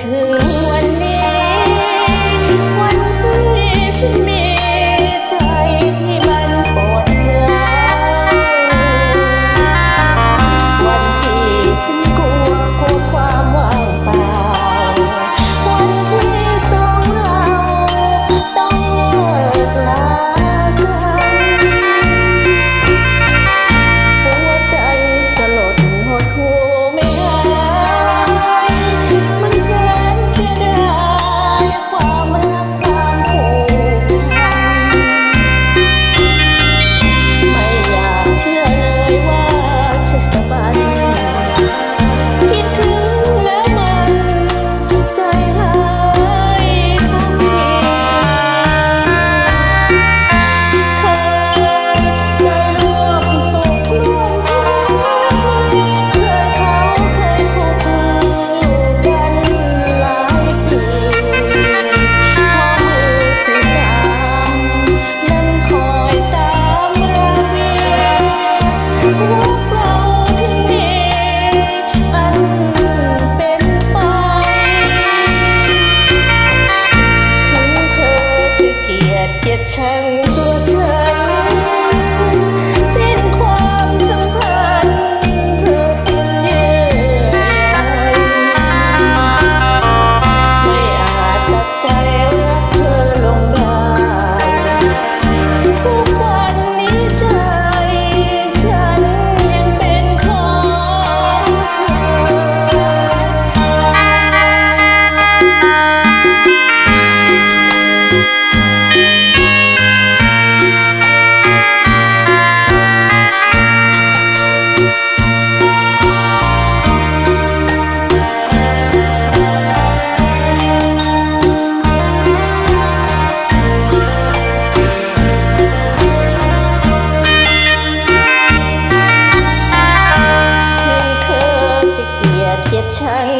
ถึงวันนี้ วันที่ฉันมี get tired. 唱。